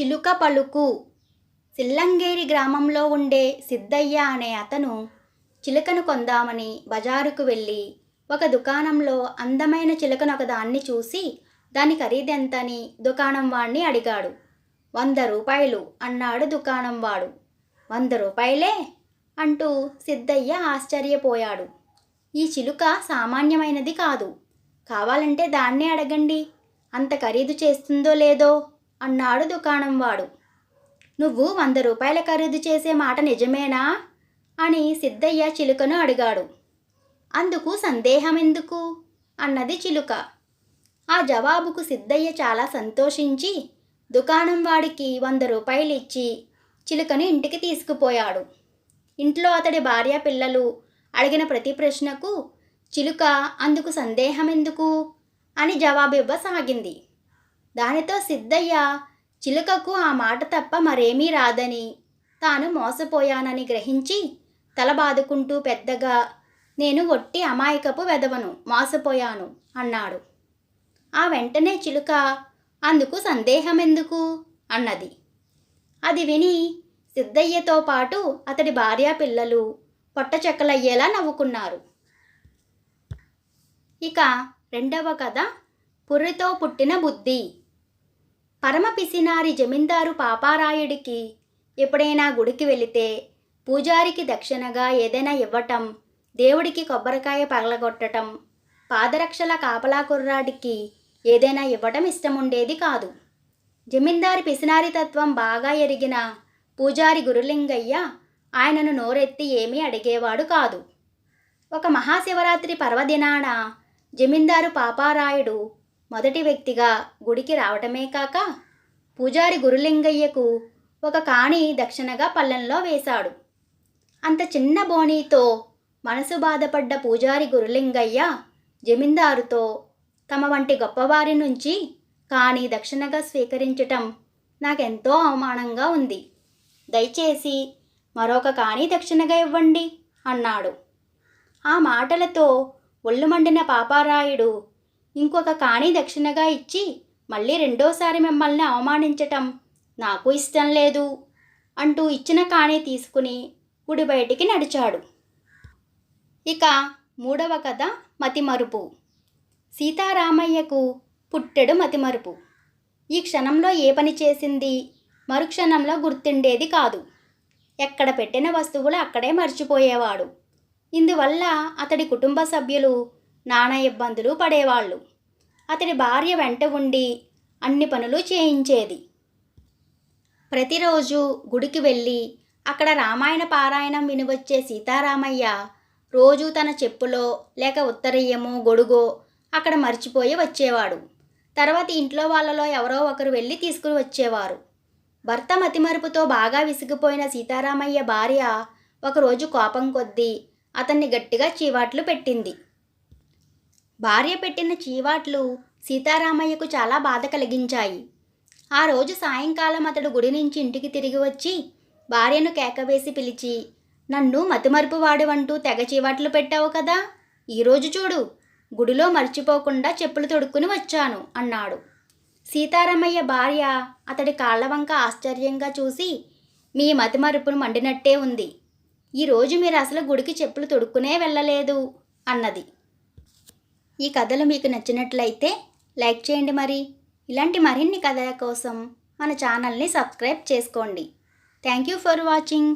చిలుక పలుకు సిల్లంగేరి గ్రామంలో ఉండే సిద్ధయ్య అనే అతను చిలుకను కొందామని బజారుకు వెళ్ళి ఒక దుకాణంలో అందమైన చిలుకను ఒకదాన్ని చూసి దాని ఖరీదెంతని దుకాణం వాణ్ణి అడిగాడు. వంద రూపాయలు అన్నాడు దుకాణం వాడు. వంద రూపాయలే అంటూ సిద్ధయ్య ఆశ్చర్యపోయాడు. ఈ చిలుక సామాన్యమైనది కాదు. కావాలంటే దాన్నే అడగండి. అంత ఖరీదు చేస్తుందో లేదో? అన్నాడు దుకాణం వాడు. నువ్వు వంద రూపాయల ఖరీదు చేసే మాట నిజమేనా? అని సిద్ధయ్య చిలుకను అడిగాడు. అందుకు సందేహం ఎందుకు అన్నది చిలుక. ఆ జవాబుకు సిద్ధయ్య చాలా సంతోషించి దుకాణం వాడికి వంద రూపాయలు ఇచ్చి చిలుకను ఇంటికి తీసుకుపోయాడు. ఇంట్లో అతడి భార్య పిల్లలు అడిగిన ప్రతి ప్రశ్నకు చిలుక అందుకు సందేహం ఎందుకు అని జవాబు ఇవ్వసాగింది దానితో సిద్ధయ్య చిలుకకు ఆ మాట తప్ప మరేమీ రాదని తాను మోసపోయానని గ్రహించి తల బాదుకుంటూ పెద్దగా నేను ఒట్టి అమాయకపు వెదవను మోసపోయాను అన్నాడు. ఆ వెంటనే చిలుక అందుకు సందేహం ఎందుకు అన్నది. అది విని సిద్ధయ్యతో పాటు అతడి భార్య పిల్లలు పొట్టచెక్కలయ్యేలా నవ్వుకున్నారు. ఇక రెండవ కథ పుర్రితో పుట్టిన బుద్ధి. పరమ పిసినారి జమీందారు పాపారాయుడికి ఎప్పుడైనా గుడికి వెళితే పూజారికి దక్షిణగా ఏదైనా ఇవ్వటం దేవుడికి కొబ్బరికాయ పగలగొట్టటం పాదరక్షల కాపలా కుర్రాడికి ఏదైనా ఇవ్వటం ఇష్టముండేది కాదు. జమీందారి పిసినారి తత్వం బాగా ఎరిగిన పూజారి గురులింగయ్య ఆయనను నోరెత్తి ఏమీ అడిగేవాడు కాదు. ఒక మహాశివరాత్రి పర్వదినాన జమీందారు పాపారాయుడు మొదటి వ్యక్తిగా గుడికి రావటమే కాక పూజారి గురులింగయ్యకు ఒక కాణి దక్షిణగా పల్లెంలో వేశాడు. అంత చిన్న బోనీతో మనసు బాధపడ్డ పూజారి గురులింగయ్య జమీందారుతో తమ వంటి గొప్పవారి నుంచి కానీ దక్షిణగా స్వీకరించటం నాకెంతో అవమానంగా ఉంది. దయచేసి మరొక కాణి దక్షిణగా ఇవ్వండి అన్నాడు. ఆ మాటలతో ఒళ్ళు మండిన పాపారాయుడు ఇంకొక కాణి దక్షిణగా ఇచ్చి మళ్ళీ రెండోసారి మిమ్మల్ని అవమానించటం నాకు ఇష్టం లేదు అంటూ ఇచ్చిన కాణి తీసుకుని గుడి బయటికి నడిచాడు. ఇక మూడవ కథ మతిమరుపు. సీతారామయ్యకు పుట్టెడు మతిమరుపు. ఈ క్షణంలో ఏ పని చేసింది? మరుక్షణంలో గుర్తుండేది కాదు. ఎక్కడ పెట్టిన వస్తువులు అక్కడే మర్చిపోయేవాడు. ఇందువల్ల అతడి కుటుంబ సభ్యులు నానా ఇబ్బందులు పడేవాళ్ళు. అతడి భార్య వెంట ఉండి అన్ని పనులు చేయించేది. ప్రతిరోజు గుడికి వెళ్ళి అక్కడ రామాయణ పారాయణం వినివచ్చే సీతారామయ్య రోజు తన చెప్పులో లేక ఉత్తరీయమో గొడుగో అక్కడ మర్చిపోయి వచ్చేవాడు. తర్వాత ఇంట్లో వాళ్ళలో ఎవరో ఒకరు వెళ్ళి తీసుకుని వచ్చేవారు. భర్త మతిమరుపుతో బాగా విసిగిపోయిన సీతారామయ్య భార్య ఒకరోజు కోపం కొద్దీ అతన్ని గట్టిగా చీవాట్లు పెట్టింది. భార్య పెట్టిన చీవాట్లు సీతారామయ్యకు చాలా బాధ కలిగించాయి. ఆ రోజు సాయంకాలం అతడు గుడి నుంచి ఇంటికి తిరిగి వచ్చి భార్యను కేకవేసి పిలిచి నన్ను మతిమరుపు వాడివంటూ తెగ చీవాట్లు పెట్టావు కదా? ఈరోజు చూడు గుడిలో మర్చిపోకుండా చెప్పులు తొడుక్కుని వచ్చాను అన్నాడు. సీతారామయ్య భార్య అతడి కాళ్ళవంక ఆశ్చర్యంగా చూసి మీ మతిమరుపును మండినట్టే ఉంది. ఈరోజు మీరు అసలు గుడికి చెప్పులు తొడుక్కునే వెళ్ళలేదు అన్నది. ఈ కథలు మీకు నచ్చినట్లయితే లైక్ చేయండి మరి. ఇలాంటి మరిన్ని కథల కోసం మన ఛానల్ని సబ్స్క్రైబ్ చేసుకోండి. Thank you for watching.